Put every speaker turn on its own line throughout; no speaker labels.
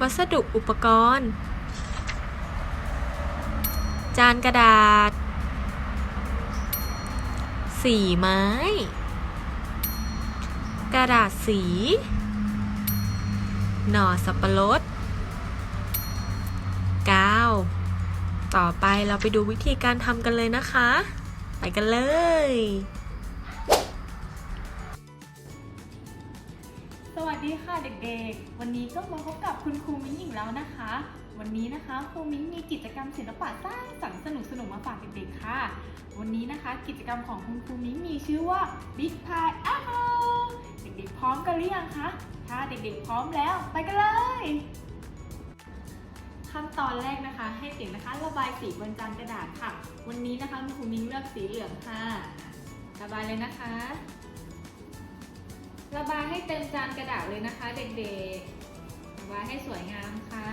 วัสดุอุปกรณ์ จานกระดาษ สีไม้ กระดาษสี หน่อสับปะรดกาวต่อไปเราไปดูวิธีการทำกันเลยนะคะ ไปกันเลย
วัสดีค่ะเด็กๆ วันนี้ก็มาพบกับคุณครูมิ้งอีกแล้วนะคะ วันนี้นะคะครูมิ้งมีกิจกรรมศิลปะสร้างสรรค์สนุกๆมาฝากเด็กๆค่ะ วันนี้นะคะกิจกรรมของคุณครูมิ้งมีชื่อว่า Big Pie Apple เด็กๆพร้อมกันหรือยังคะ ถ้าเด็กๆพร้อมแล้วไปกันเลย ขั้นตอนแรกนะคะ ให้เด็กนะคะระบายสีบนจานกระดาษค่ะ วันนี้นะคะคุณครูมิ้งเลือกสีเหลืองค่ะ ระบายเลยนะคะ ระบายให้เต็มจานกระดาษเลยนะคะ เด็กๆ ระบายให้สวยงามค่ะ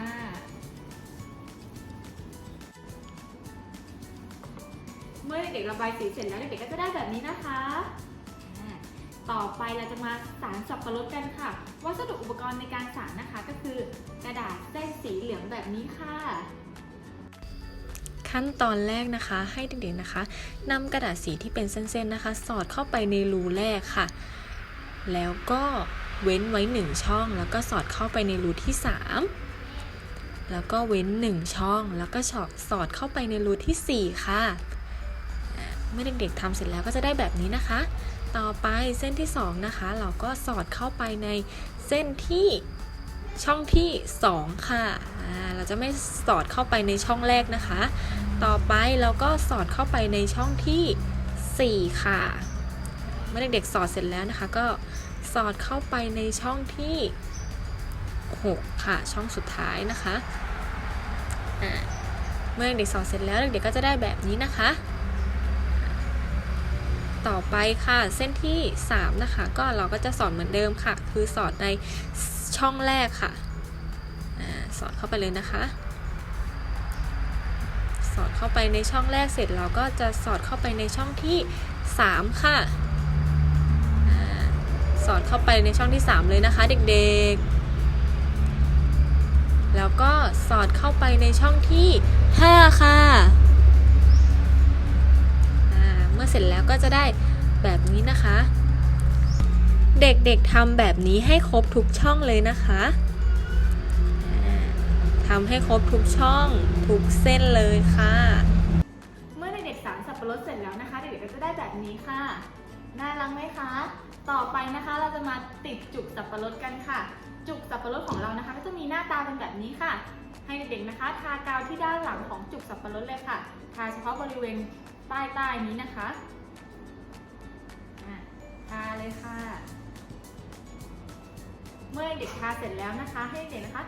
เมื่อเด็กๆระบายสีเสร็จแล้วเด็กๆก็จะได้แบบนี้นะคะอ่าต่อไปเราจะมาสารสับปะรดกันค่ะ วัสดุอุปกรณ์ในการสารนะคะก็คือกระดาษเส้นสีเหลืองแบบนี้ค่ะ
ขั้นตอนแรกนะคะให้เด็กๆนะคะนำกระดาษสีที่เป็นเส้นๆนะคะ สอดเข้าไปในรูแรกค่ะ แล้วก็เว้นไว้หนึ่งช่อง แล้วก็สอดเข้าไปในรูที่สามแล้วก็เว้นหนึ่งช่อง แล้วก็สอดเข้าไปในรูที่สี่ค่ะ เมื่อเด็กๆทำเสร็จแล้วก็จะได้แบบนี้นะคะ ต่อไปเส้นที่สองนะคะ เราก็สอดเข้าไปในเส้นที่ช่องที่สองค่ะ เราจะไม่สอดเข้าไปในช่องแรกนะคะ ต่อไปเราก็สอดเข้าไปในช่องที่ 4 ค่ะ มื่อเด็กๆสอดเสร็จแล้วนะคะ ก็สอดเข้าไปในช่องที่ 6 ค่ะ ช่องสุดท้ายนะคะเมื่อเด็กสอดเสร็จแล้วเด็กๆก็จะได้แบบนี้นะคะ ต่อไปค่ะเส้นที่ 3 นะคะ ก็เราก็จะสอดเหมือนเดิมค่ะ คือสอดในช่องแรกค่ะอาสอดเข้าไปเลยนะคะ สอดเข้าไปในช่องแรกเสร็จเราก็จะสอดเข้าไปในช่องที่ 3 ค่ะ สอดเข้าไปในช่องที่ 3 เลยนะคะ เด็กๆ แล้วก็สอดเข้าไปในช่องที่ 5 ค่ะเมื่อเสร็จแล้วก็จะได้แบบนี้นะคะ เด็กๆทำแบบนี้ให้ครบทุกช่องเลยนะคะทำให้ครบทุกช่องทุกเส้นเลยค่ะ
เมื่อเด็กๆสารสับปะรดเสร็จแล้วนะคะ เด็กๆก็จะได้แบบนี้ค่ะ น่ารักไหมคะ ต่อไปนะคะเราจะมาติดจุกสับปะรดกันค่ะ จุกสับปะรดของเรานะคะ ก็จะมีหน้าตาเป็นแบบนี้ค่ะ ให้เด็กๆนะคะ ทากาวที่ด้านหลังของจุกสับปะรดเลยค่ะ ทาเฉพาะบริเวณใต้ใต้ๆนี้นะคะอะทาเลยค่ะ เมื่อเด็กทาเสร็จแล้วนะคะ ให้เด็กนะคะ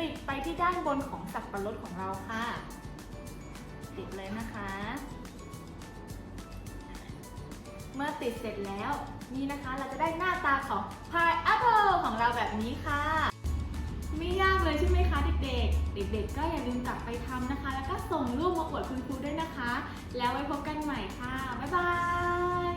ติดไปที่ด้านบนของสับปะรดของเราค่ะ ติดเลยนะคะ เมื่อติดเสร็จแล้ว นี่นะคะเราจะได้หน้าตาของพายแอปเปิลของเราแบบนี้ค่ะ ไม่ยากเลยใช่ไหมคะเด็กๆ เด็กๆ ก็อย่าลืมกลับไปทำนะคะ แล้วก็ส่งรูปมาอวดคุณครูด้วยนะคะ แล้วไว้พบกันใหม่ค่ะ บ๊ายบาย